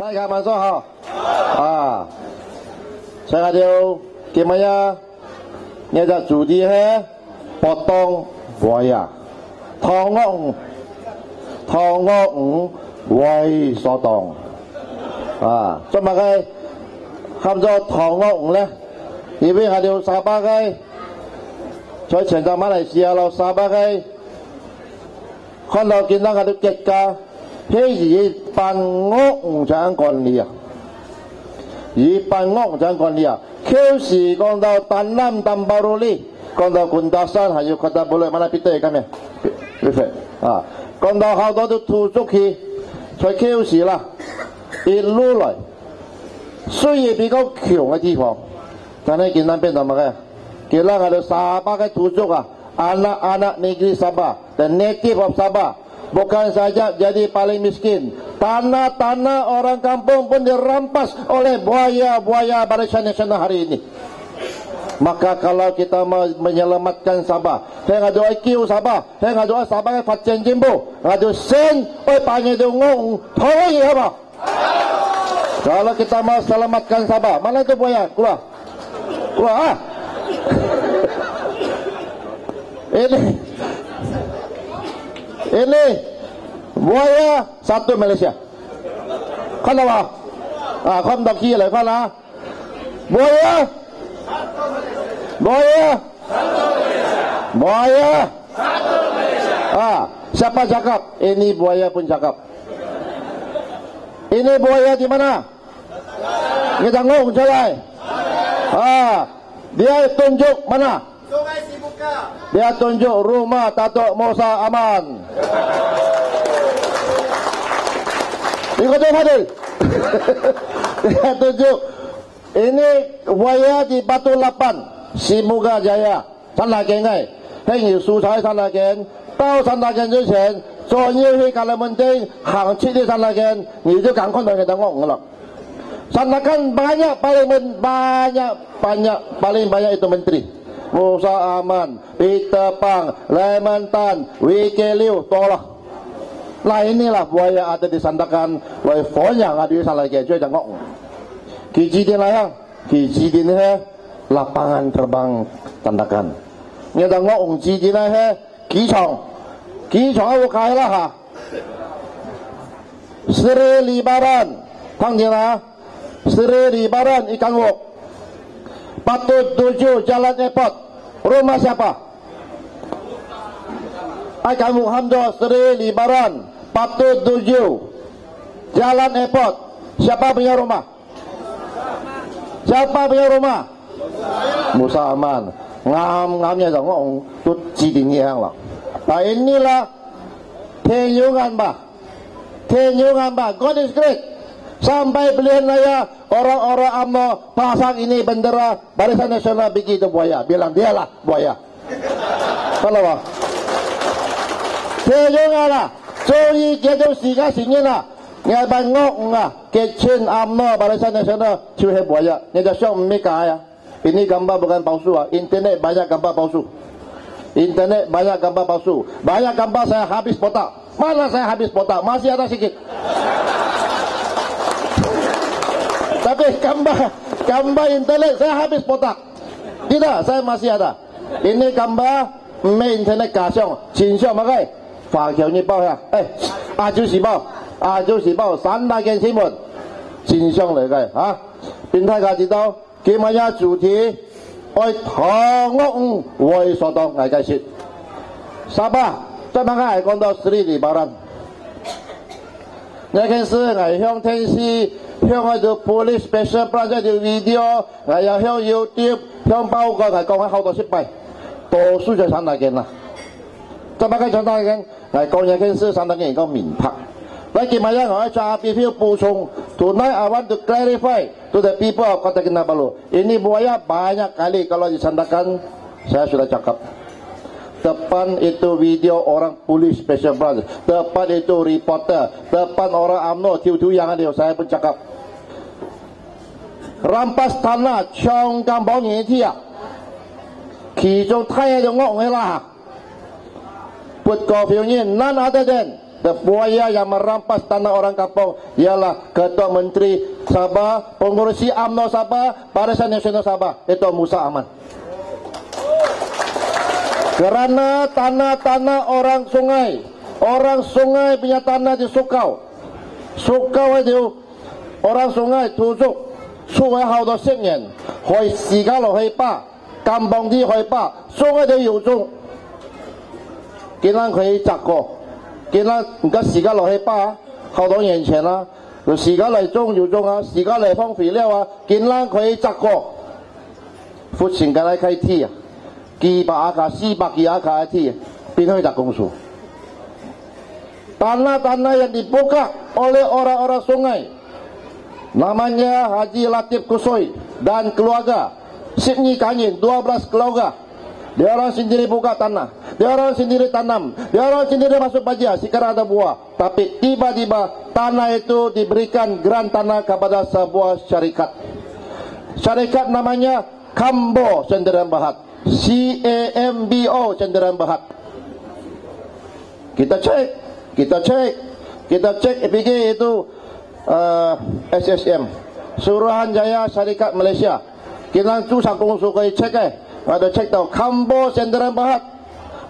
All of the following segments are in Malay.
Saya aman soha. À. Saya kata gimana? Nhà ra chủ đi hè, bọt tông vòi à. Thọ ngọng, thọ ngọng vòi so tông. À, cho mà cái không cho thọ ngọng lên. Thì bây giờ điều xa ba cái. Cho chuyển ra Malaysia là xa ba cái. Con lò kiến ra cả được kết cả. 譬如笨屋唔想管理啊，以笨屋唔想管理啊。旧时讲到单南单巴罗里，讲到昆达山还有昆达布勒，完了彼得也干咩？不是啊，讲到好多都土著去，在旧时啦，一路来，虽然比较穷的地方，但系简单变怎么个？给那个的沙巴的土著啊，阿那阿那，你给沙巴，的 native 沙巴。Bukan saja jadi paling miskin, tanah-tanah orang kampung pun dirampas oleh buaya-buaya barisan nasional hari ini. Maka kalau kita menyelamatkan Sabah, saya ngadu IQ Sabah, saya ngadu Sabah ke Fatjen Jimbo, ngadu sen, oi panggil dongong, tahu ya apa? Kalau kita mau selamatkan Sabah, mana itu buaya? Keluar. Keluar ah. Ini. Ini buaya satu Malaysia. Kan apa? Ah, kan dak kiri kan ah. Buaya. Buaya. Buaya. Ah, siapa cakap? Ini buaya pun cakap. Ini buaya di mana? Kita ngomong jalan. Ah, dia tunjuk mana? Sungai Sibuka. Dia tunjuk rumah Datuk Musa Aman. Ikut tu Fadil. dia tunjuk ini buaya di Batu Lapan, Simuga Jaya, 三大件嘅，听完素材三大件，到三大件之前。做要去格拉门丁行出啲三大间，你就赶快同佢哋讲啦。Sandakan banyak paling banyak banyak paling banyak itu menteri. Musa Aman, Peter Pang, Lehman Tan, Wike Liu, tolak. Nah inilah buaya ada disandakan oleh fonya ngadu dia salah kejoy jangkok. Kiji di layang, kiji di nih lapangan terbang tandakan. Nih jangkok ung kiji nih lah, kicong, kicong aku kaya lah ha. Seri Libaran, tang dia lah. Seri Libaran ikan wok. Patut tujuh Jalan Airport. Rumah siapa? Ikan wok Hamzah Sri Libaran. Patut tujuh Jalan Airport. Siapa punya rumah? Siapa punya rumah? Musa Aman. Ngam-ngamnya dong, ngomong tu jidin yang lah. Nah inilah kenyungan bah. Kenyungan bah. God is great. Sampai belian raya orang-orang UMNO pasang ini bendera Barisan Nasional begitu buaya. Bilang dialah buaya. Kalau bah. Kenyungan lah. Jadi kita siga sini lah. Ngai bangok ngah kecin UMNO Barisan Nasional cuci buaya. Ni dah syok mereka ya. Ini gambar bukan palsu ah. Internet banyak gambar palsu. Internet banyak gambar palsu. Banyak gambar saya habis botak. Mana saya habis botak? Masih ada sikit. Tapi gambar gambar internet saya habis botak. Tidak, saya masih ada. Ini gambar main internet kasong. Cincang makai. 法条你报下，哎，亞洲時報，亞洲時報三大件新聞，真相嚟嘅啊！變態家知道，今日主題。愛唐屋為所當嚟解説。沙巴再慢慢講到斯里里巴蘭，呢件事係向天師向我做 police special branch 条 video，系又向 YouTube 向报告系讲紧好多失败，多数就三大件啦。再慢慢讲到一件，系讲一件事三大件讲名拍。Lagi maya ngah cakap review pusung. Tonight I want to clarify to the people of Kota Kinabalu. Ini buaya banyak kali kalau disandakan saya sudah cakap. Depan itu video orang polis special branch. Depan itu reporter. Depan orang UMNO. Tiu-tiu yang ada saya pun cakap. Rampas tanah Chong Kampung ini dia. Ki jong thai jong ngok ngai lah. Put kopi ini none other than the buaya yang merampas tanah orang kampung ialah Ketua Menteri Sabah, pengurusi UMNO Sabah, Barisan Nasional Sabah, itu Musa Aman. Kerana tanah-tanah orang sungai, orang sungai punya tanah di Sukau. Sukau itu orang sungai tujuk, 出位好多新人，开自家落去巴，冚棒子开巴，所有都要种。见下佢一过，见下人家自家落去巴，好多人前啦，用自家来种要种啊，自家来放肥料啊，见下佢一过，付钱给他开铁啊，几百下下，四百几下下铁啊，变咗一只公树。但啦但啦，人哋补价，我哋学啦学啦，所谓。Namanya Haji Latif Kusoi dan keluarga Sydney Kanyin 12 keluarga dia orang sendiri buka tanah dia orang sendiri tanam, dia orang sendiri masuk baja sekarang ada buah. Tapi tiba-tiba tanah itu diberikan geran tanah kepada sebuah syarikat. Syarikat namanya Kambo Cenderan Bahat. C-A-M-B-O Cenderan Bahat. Kita cek, kita cek, kita cek EPG itu uh, SSM. Suruhanjaya Syarikat Malaysia. Kita tu sangkung sukai cek eh. Ada cek tahu Kambo Cenderan Bahat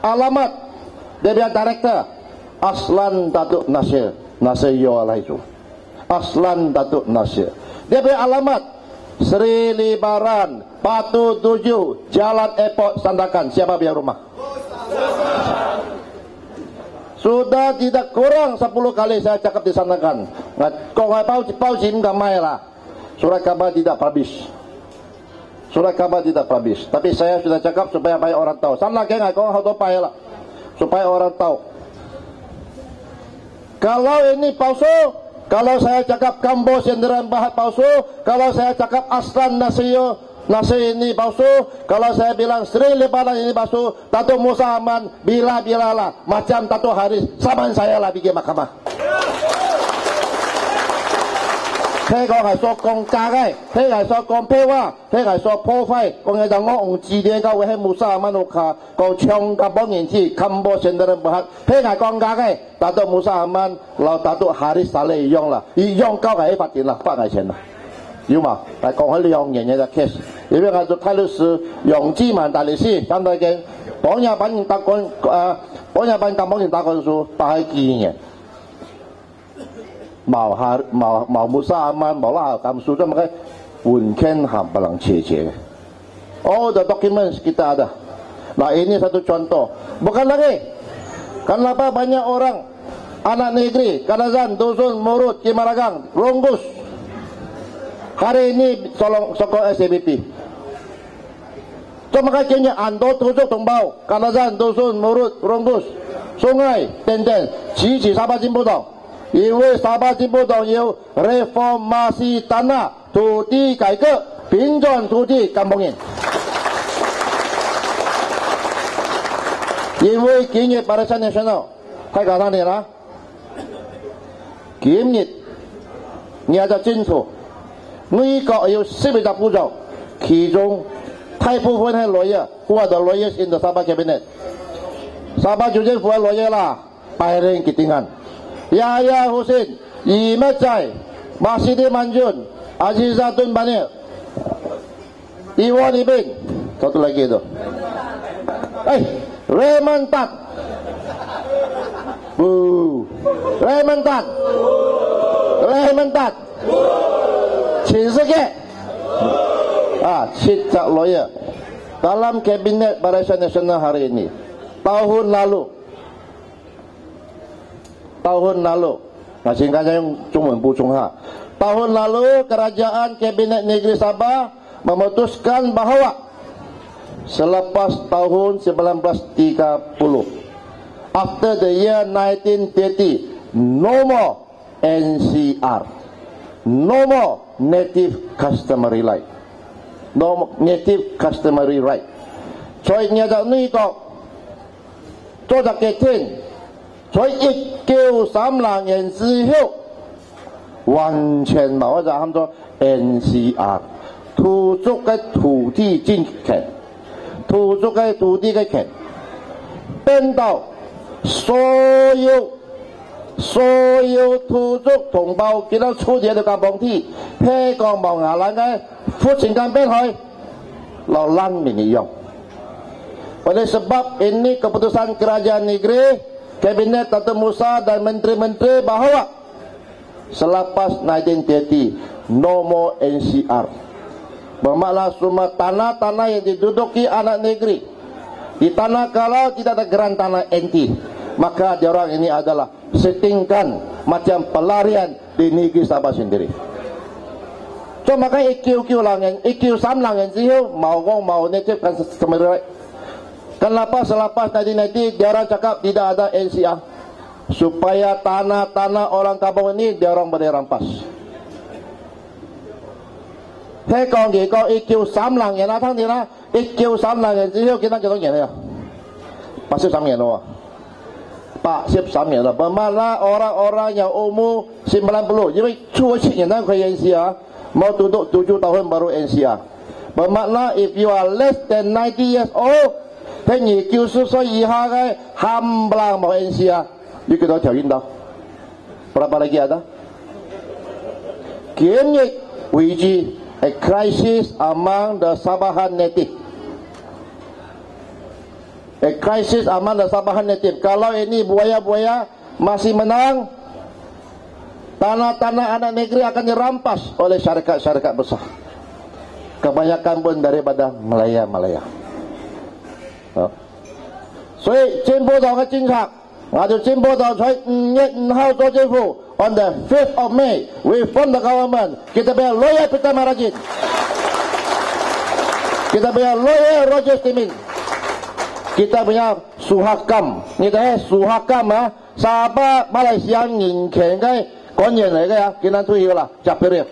alamat dia biar director Aslan Datuk Nasir Nasir Yo itu Aslan Datuk Nasir dia biar alamat Sri Libaran Patu Tujuh Jalan Airport Sandakan siapa biar rumah sudah tidak kurang 10 kali saya cakap di Sandakan kau nggak tahu pau sim nggak main lah surat kabar tidak publish Surat khabar tidak habis. Tapi saya sudah cakap supaya banyak orang tahu. Sana ke ngai kau pai lah. Supaya orang tahu. Kalau ini palsu, kalau saya cakap kambo senderan bahat palsu, kalau saya cakap aslan nasiyo Nasi ini palsu, kalau saya bilang Sri Lipanan ini palsu, Tato Musa Aman, bila-bila lah, macam Tato Haris, saman saya lah bikin mahkamah. Saya kong hai sok kong saya hai sok pewa, saya hai sok pofai, kong hai dang ngong ji dia ka wehe musa aman oka, kong chong ka bong yin chi, kam bo shen saya hai kong cagai, tato musa aman, lau tato hari sale yong lah. yong kau hai fatin lah. fa hai. 有嘛？来讲开两样嘢嘅 case，呢边叫做泰律师杨志文大律师，等待嘅保人帮人答官，诶、呃，保人帮人答保人答官书，八系几年？毛下毛毛冇卅万，冇啦，咁书都冇嘅，完全含不能切切嘅。All the documents kita ada. Nah ini satu contoh. Bukan lagi. Kenapa banyak orang anak negeri, Kanazan, Dusun, Murut, Kimaragang, Ronggus, hari ini tolong sokong SBP cuma kayaknya ando tujuh tumbau Kanazan, Dusun, Murut, Ronggus Sungai, Tenten, Cici, Sabah, Jimbudong 因为沙巴进步党有 reformasi tanah 土地改革平转土地 kampung ini 因为今日 Barisan Nasional 太搞上你了今日你要清楚 美国有四位大部长其中大部分系 lawyer who are the lawyers in the Sabah cabinet Sabah 主政府系 lawyer 啦白人 ketinggalan Yahya Hussein, Imat Chai, Masidi Manjun, Azizatun Banil, Iwan Ibn, satu lagi itu. Eh, Raymond Tan. Uh, Raymond Tan. Raymond Tan. Chin Sike. Ah, Cicak Lawyer. Dalam Kabinet Barisan Nasional hari ini, tahun lalu, tahun lalu nah singkat saya cuma pucung ha tahun lalu kerajaan kabinet negeri Sabah memutuskan bahawa selepas tahun 1930 after the year 1930 no more NCR no more native customary right. No native customary right. So in ya jauh ni kok, so jauh ketin, so ik kiu sam lang yang si hiu, wang chen mao jauh ham to NCR, tu zuk ke tu di jin ken, tu zuk ke tu di ke ken, ben dao, so yuk, 所有土族同胞见到出现嘅夹房梯，披个望牙冷嘅父亲间边去，老冷面一样。Oleh sebab ini keputusan kerajaan negeri, Kabinet Tata Musa dan Menteri-Menteri bahawa selepas 1930, no more NCR. Bermakna semua tanah-tanah yang diduduki anak negeri. Di tanah kalau tidak ada geran tanah NT, maka orang ini adalah setingkan macam pelarian di negeri Sabah sendiri. So maka IQ IQ langen, IQ sam langen sih mau ngong mau netip kan semerai. Kenapa selepas tadi nanti dia cakap tidak ada NCR supaya tanah-tanah orang kampung ini dia orang boleh rampas. Hei kong ki kong IQ sam langen lah tang ni lah IQ sam langen sih kita jadi orang ya. Pasti sam langen loh. Pak siap sam langen lah. Bermakna orang-orang yang umur 90 因为出去年可以 NCR mau duduk 7 tahun baru NCR. Bermakna if you are less than 90 years old 喺你九十岁以下嘅冚唪唥冇 NC 啊！你几多条件到？Berapa lagi ada? Kini wiji a crisis among the Sabahan native. A crisis among the Sabahan native. Kalau ini buaya-buaya masih menang, tanah-tanah anak negeri akan dirampas oleh syarikat-syarikat besar. Kebanyakan pun daripada Malaya-Malaya. Ờ. 所以进步党嘅政策，我就进步党在五月五号做政府，on the fifth of May we form the government. Kita bayar lawyer Peter Marajin. Kita bayar lawyer Roger Stimming. Kita punya Suhakam, ni dah Suhakam ah, Sabah Malaysia 年前嘅官员嚟嘅呀，今年退休啦，就 period.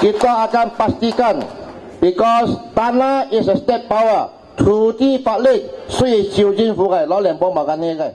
Kita akan pastikan because tanah is a state power，土地法律属于州政府嘅，攞联邦冇关系嘅。